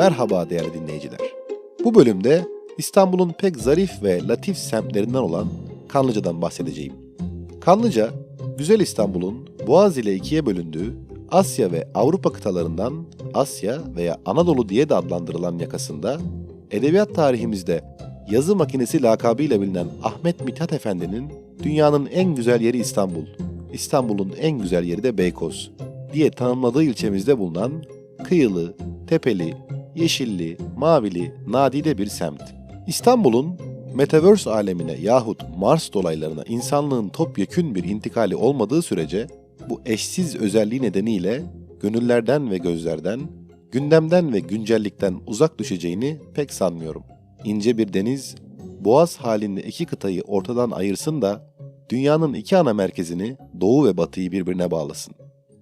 Merhaba değerli dinleyiciler. Bu bölümde İstanbul'un pek zarif ve latif semtlerinden olan Kanlıca'dan bahsedeceğim. Kanlıca, güzel İstanbul'un Boğaz ile ikiye bölündüğü Asya ve Avrupa kıtalarından Asya veya Anadolu diye de adlandırılan yakasında edebiyat tarihimizde yazı makinesi lakabıyla bilinen Ahmet Mithat Efendi'nin dünyanın en güzel yeri İstanbul, İstanbul'un en güzel yeri de Beykoz diye tanımladığı ilçemizde bulunan kıyılı, tepeli, yeşilli, mavili, nadide bir semt. İstanbul'un Metaverse alemine yahut Mars dolaylarına insanlığın topyekün bir intikali olmadığı sürece bu eşsiz özelliği nedeniyle gönüllerden ve gözlerden, gündemden ve güncellikten uzak düşeceğini pek sanmıyorum. İnce bir deniz, boğaz halinde iki kıtayı ortadan ayırsın da dünyanın iki ana merkezini doğu ve batıyı birbirine bağlasın.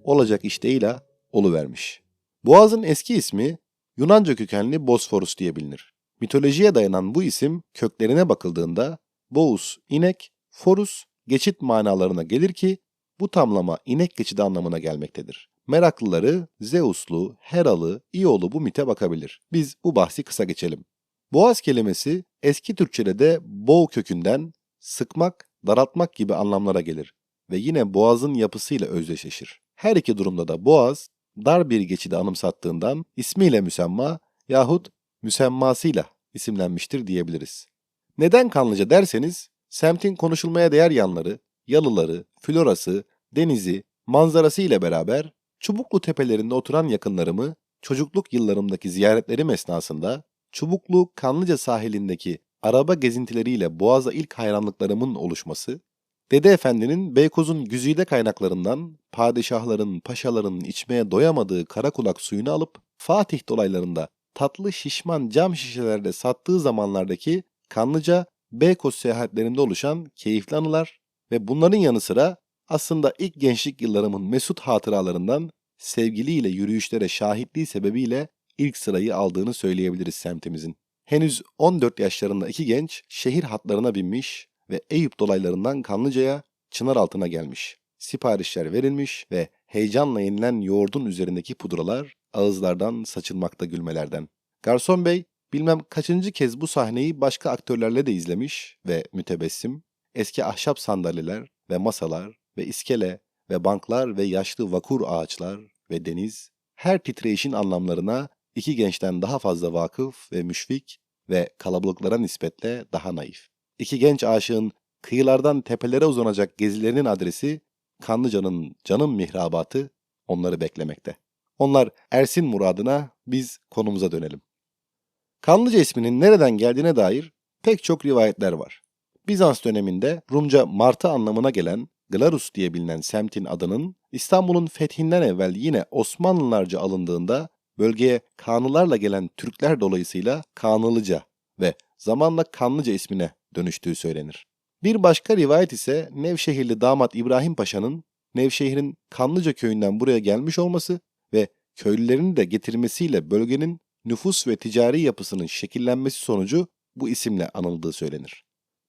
Olacak iş değil ha, oluvermiş. Boğaz'ın eski ismi Yunanca kökenli Bosforus diye bilinir. Mitolojiye dayanan bu isim köklerine bakıldığında Boğuz, inek, Forus, geçit manalarına gelir ki bu tamlama inek geçidi anlamına gelmektedir. Meraklıları Zeuslu, Heralı, İyolu bu mite bakabilir. Biz bu bahsi kısa geçelim. Boğaz kelimesi eski Türkçe'de de boğ kökünden sıkmak, daraltmak gibi anlamlara gelir ve yine boğazın yapısıyla özdeşleşir. Her iki durumda da boğaz dar bir geçidi anımsattığından ismiyle müsemma yahut müsemmasıyla isimlenmiştir diyebiliriz. Neden Kanlıca derseniz, semtin konuşulmaya değer yanları, yalıları, florası, denizi, manzarası ile beraber Çubuklu tepelerinde oturan yakınlarımı çocukluk yıllarımdaki ziyaretlerim esnasında Çubuklu Kanlıca sahilindeki araba gezintileriyle Boğaz'a ilk hayranlıklarımın oluşması, Dede Efendi'nin Beykoz'un güzide kaynaklarından padişahların, paşaların içmeye doyamadığı kara kulak suyunu alıp Fatih dolaylarında tatlı şişman cam şişelerde sattığı zamanlardaki Kanlıca, Beykoz seyahatlerinde oluşan keyifli anılar ve bunların yanı sıra aslında ilk gençlik yıllarımın mesut hatıralarından sevgiliyle yürüyüşlere şahitliği sebebiyle ilk sırayı aldığını söyleyebiliriz semtimizin. Henüz 14 yaşlarında iki genç şehir hatlarına binmiş ve Eyüp dolaylarından Kanlıca'ya çınar altına gelmiş. Siparişler verilmiş ve heyecanla yenilen yoğurdun üzerindeki pudralar ağızlardan saçılmakta gülmelerden. Garson bey bilmem kaçıncı kez bu sahneyi başka aktörlerle de izlemiş ve mütebessim, eski ahşap sandalyeler ve masalar ve iskele ve banklar ve yaşlı vakur ağaçlar ve deniz, her titreyişin anlamlarına iki gençten daha fazla vakıf ve müşfik ve kalabalıklara nispetle daha naif. İki genç aşığın kıyılardan tepelere uzanacak gezilerinin adresi Kanlıca'nın canım mihrabatı onları beklemekte. Onlar Ersin muradına biz konumuza dönelim. Kanlıca isminin nereden geldiğine dair pek çok rivayetler var. Bizans döneminde Rumca martı anlamına gelen Glarus diye bilinen semtin adının İstanbul'un fethinden evvel yine Osmanlılarca alındığında bölgeye Kanlılarla gelen Türkler dolayısıyla Kanlıca ve zamanla Kanlıca ismine dönüştüğü söylenir. Bir başka rivayet ise Nevşehirli damat İbrahim Paşa'nın Nevşehir'in Kanlıca köyünden buraya gelmiş olması ve köylülerini de getirmesiyle bölgenin nüfus ve ticari yapısının şekillenmesi sonucu bu isimle anıldığı söylenir.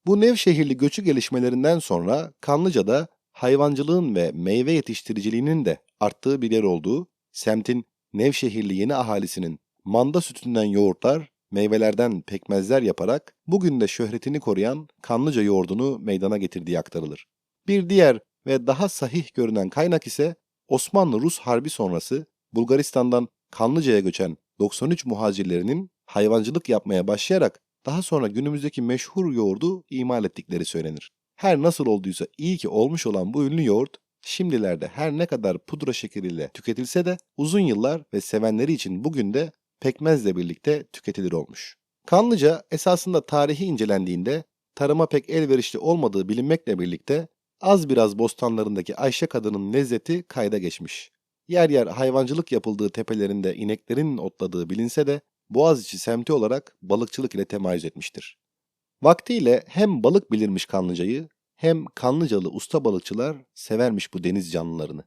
Bu Nevşehirli göçü gelişmelerinden sonra Kanlıca'da hayvancılığın ve meyve yetiştiriciliğinin de arttığı bir yer olduğu, semtin Nevşehirli yeni ahalisinin manda sütünden yoğurtlar, meyvelerden pekmezler yaparak bugün de şöhretini koruyan Kanlıca yoğurdunu meydana getirdiği aktarılır. Bir diğer ve daha sahih görünen kaynak ise Osmanlı-Rus Harbi sonrası Bulgaristan'dan Kanlıca'ya göçen 93 muhacirlerinin hayvancılık yapmaya başlayarak daha sonra günümüzdeki meşhur yoğurdu imal ettikleri söylenir. Her nasıl olduysa iyi ki olmuş olan bu ünlü yoğurt, şimdilerde her ne kadar pudra şekeriyle tüketilse de uzun yıllar ve sevenleri için bugün de pekmezle birlikte tüketilir olmuş. Kanlıca esasında tarihi incelendiğinde tarıma pek elverişli olmadığı bilinmekle birlikte az biraz bostanlarındaki Ayşe kadının lezzeti kayda geçmiş. Yer yer hayvancılık yapıldığı tepelerinde ineklerin otladığı bilinse de Boğaziçi semti olarak balıkçılık ile temayüz etmiştir. Vaktiyle hem balık bilirmiş Kanlıca'yı hem Kanlıcalı usta balıkçılar severmiş bu deniz canlılarını.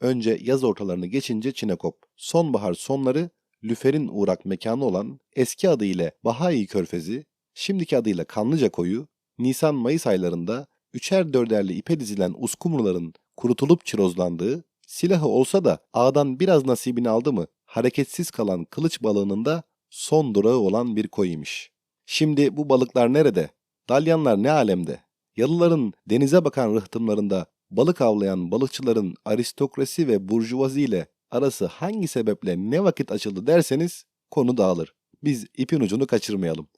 Önce yaz ortalarını geçince Çinekop, sonbahar sonları Lüfer'in uğrak mekanı olan eski adıyla Bahayi Körfezi, şimdiki adıyla Kanlıca Koyu, Nisan-Mayıs aylarında üçer dörderli ipe dizilen uskumruların kurutulup çirozlandığı, silahı olsa da ağdan biraz nasibini aldı mı hareketsiz kalan kılıç balığının da son durağı olan bir koyuymuş. Şimdi bu balıklar nerede? Dalyanlar ne alemde? Yalıların denize bakan rıhtımlarında balık avlayan balıkçıların aristokrasi ve burjuvazi ile arası hangi sebeple ne vakit açıldı derseniz konu dağılır. Biz ipin ucunu kaçırmayalım.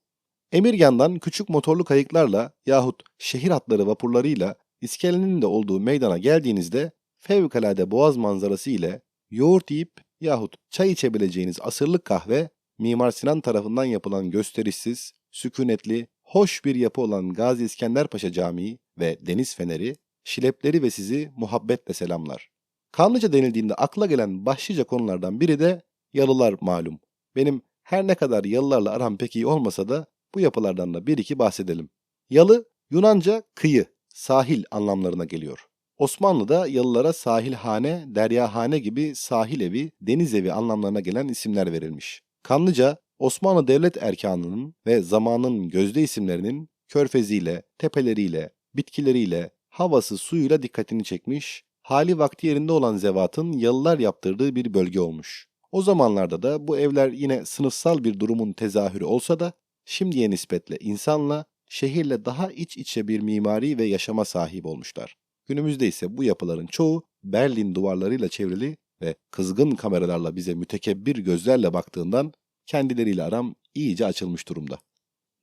Emirgan'dan küçük motorlu kayıklarla yahut şehir hatları vapurlarıyla iskelenin de olduğu meydana geldiğinizde fevkalade boğaz manzarası ile yoğurt yiyip yahut çay içebileceğiniz asırlık kahve Mimar Sinan tarafından yapılan gösterişsiz, sükunetli, hoş bir yapı olan Gazi İskender Paşa Camii ve Deniz Feneri, şilepleri ve sizi muhabbetle selamlar. Kanlıca denildiğinde akla gelen başlıca konulardan biri de yalılar malum. Benim her ne kadar yalılarla aram pek iyi olmasa da bu yapılardan da bir iki bahsedelim. Yalı Yunanca kıyı, sahil anlamlarına geliyor. Osmanlı'da yalılara sahilhane, deryahane gibi sahil evi, deniz evi anlamlarına gelen isimler verilmiş. Kanlıca, Osmanlı devlet erkanının ve zamanın gözde isimlerinin körfeziyle, tepeleriyle, bitkileriyle, havası suyuyla dikkatini çekmiş, hali vakti yerinde olan zevatın yalılar yaptırdığı bir bölge olmuş. O zamanlarda da bu evler yine sınıfsal bir durumun tezahürü olsa da şimdiye nispetle insanla, şehirle daha iç içe bir mimari ve yaşama sahip olmuşlar. Günümüzde ise bu yapıların çoğu Berlin duvarlarıyla çevrili ve kızgın kameralarla bize mütekebbir gözlerle baktığından kendileriyle aram iyice açılmış durumda.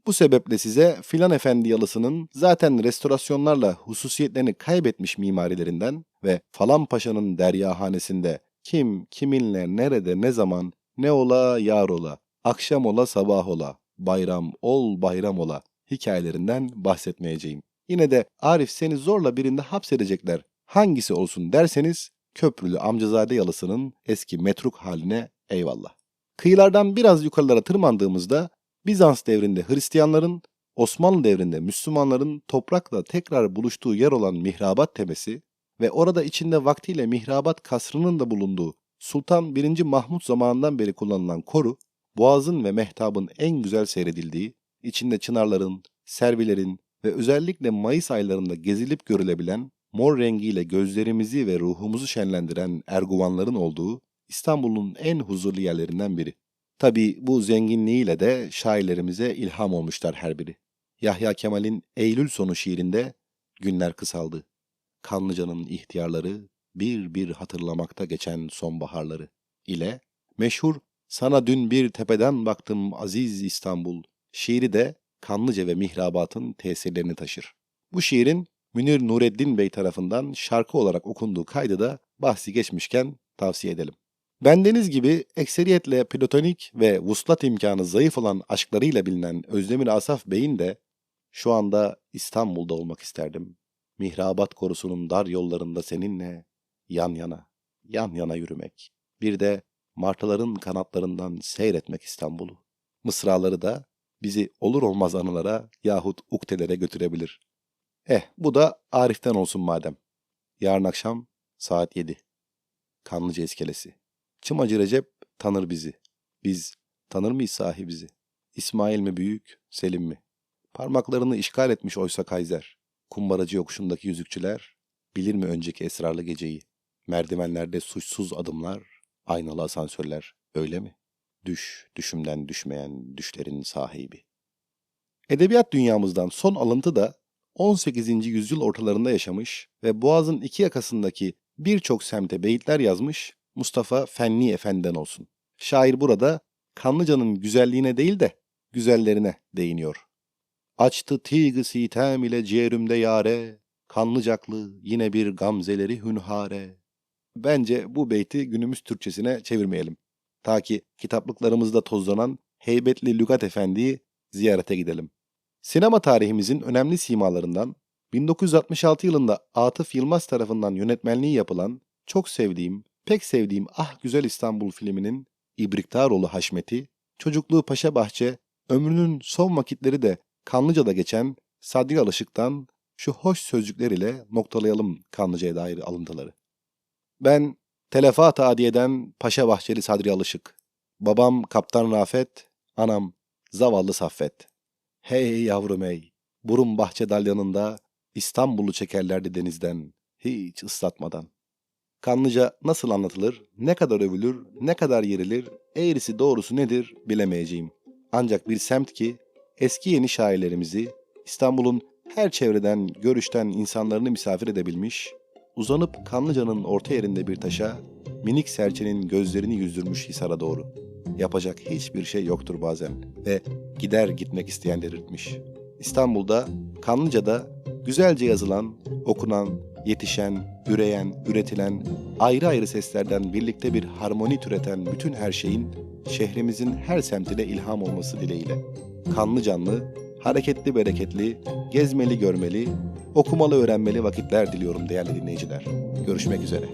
Bu sebeple size filan efendi yalısının zaten restorasyonlarla hususiyetlerini kaybetmiş mimarilerinden ve falan paşanın deryahanesinde kim, kiminle, nerede, ne zaman, ne ola, yar ola, akşam ola, sabah ola, bayram ol, bayram ola hikayelerinden bahsetmeyeceğim. Yine de Arif seni zorla birinde hapsedecekler. Hangisi olsun derseniz Köprülü Amcazade yalısının eski metruk haline eyvallah. Kıyılardan biraz yukarılara tırmandığımızda Bizans devrinde Hristiyanların, Osmanlı devrinde Müslümanların toprakla tekrar buluştuğu yer olan Mihrabat Tepesi ve orada içinde vaktiyle Mihrabat Kasrı'nın da bulunduğu Sultan 1. Mahmut zamanından beri kullanılan koru, boğazın ve mehtabın en güzel seyredildiği, içinde çınarların, servilerin ve özellikle Mayıs aylarında gezilip görülebilen, mor rengiyle gözlerimizi ve ruhumuzu şenlendiren erguvanların olduğu İstanbul'un en huzurlu yerlerinden biri. Tabii bu zenginliğiyle de şairlerimize ilham olmuşlar her biri. Yahya Kemal'in Eylül sonu şiirinde günler kısaldı. Kanlıca'nın ihtiyarları bir bir hatırlamakta geçen sonbaharları ile meşhur Sana dün bir tepeden baktım aziz İstanbul şiiri de Kanlıca ve Mihrabat'ın tesirlerini taşır. Bu şiirin Münir Nureddin Bey tarafından şarkı olarak okunduğu kaydı da bahsi geçmişken tavsiye edelim. Bendeniz gibi ekseriyetle platonik ve vuslat imkanı zayıf olan aşklarıyla bilinen Özdemir Asaf Bey'in de şu anda İstanbul'da olmak isterdim. Mihrabat korusunun dar yollarında seninle yan yana, yan yana yürümek. Bir de martıların kanatlarından seyretmek İstanbul'u. Mısraları da bizi olur olmaz anılara yahut uktelere götürebilir. Eh bu da Arif'ten olsun madem. Yarın akşam saat 7. Kanlıca iskelesi. Çımacı Recep tanır bizi. Biz tanır mıyız sahibizi? İsmail mi büyük, Selim mi? Parmaklarını işgal etmiş oysa Kaiser. Kumbaracı yokuşundaki yüzükçüler bilir mi önceki esrarlı geceyi? Merdivenlerde suçsuz adımlar, aynalı asansörler öyle mi? Düş, düşümden düşmeyen düşlerin sahibi. Edebiyat dünyamızdan son alıntı da 18. yüzyıl ortalarında yaşamış ve Boğaz'ın iki yakasındaki birçok semte beyitler yazmış Mustafa Fenli Efendi'den olsun. Şair burada Kanlıca'nın güzelliğine değil de güzellerine değiniyor. Açtı tig sitem ile ciğerimde yare, kanlıcaklı yine bir gamzeleri hünhare. Bence bu beyti günümüz Türkçesine çevirmeyelim. Ta ki kitaplıklarımızda tozlanan heybetli Lügat Efendi'yi ziyarete gidelim. Sinema tarihimizin önemli simalarından 1966 yılında Atıf Yılmaz tarafından yönetmenliği yapılan çok sevdiğim, pek sevdiğim Ah Güzel İstanbul filminin İbriktaroğlu Haşmet'i, çocukluğu Paşa Bahçe, ömrünün son vakitleri de Kanlıca'da geçen Sadri Alışık'tan şu hoş sözcükler ile noktalayalım Kanlıca'ya dair alıntıları. Ben Telefat Adiye'den Paşa Bahçeli Sadri Alışık. Babam Kaptan Rafet, anam zavallı Saffet. Hey yavrum hey, burun bahçe dalyanında İstanbul'u çekerlerdi denizden, hiç ıslatmadan. Kanlıca nasıl anlatılır, ne kadar övülür, ne kadar yerilir, eğrisi doğrusu nedir bilemeyeceğim. Ancak bir semt ki eski yeni şairlerimizi İstanbul'un her çevreden, görüşten insanlarını misafir edebilmiş, uzanıp Kanlıca'nın orta yerinde bir taşa minik serçenin gözlerini yüzdürmüş Hisar'a doğru. Yapacak hiçbir şey yoktur bazen ve gider gitmek isteyen delirtmiş. İstanbul'da, Kanlıca'da güzelce yazılan, okunan, yetişen, üreyen, üretilen, ayrı ayrı seslerden birlikte bir harmoni türeten bütün her şeyin şehrimizin her semtine ilham olması dileğiyle. Kanlı canlı, hareketli bereketli, gezmeli görmeli, okumalı öğrenmeli vakitler diliyorum değerli dinleyiciler. Görüşmek üzere.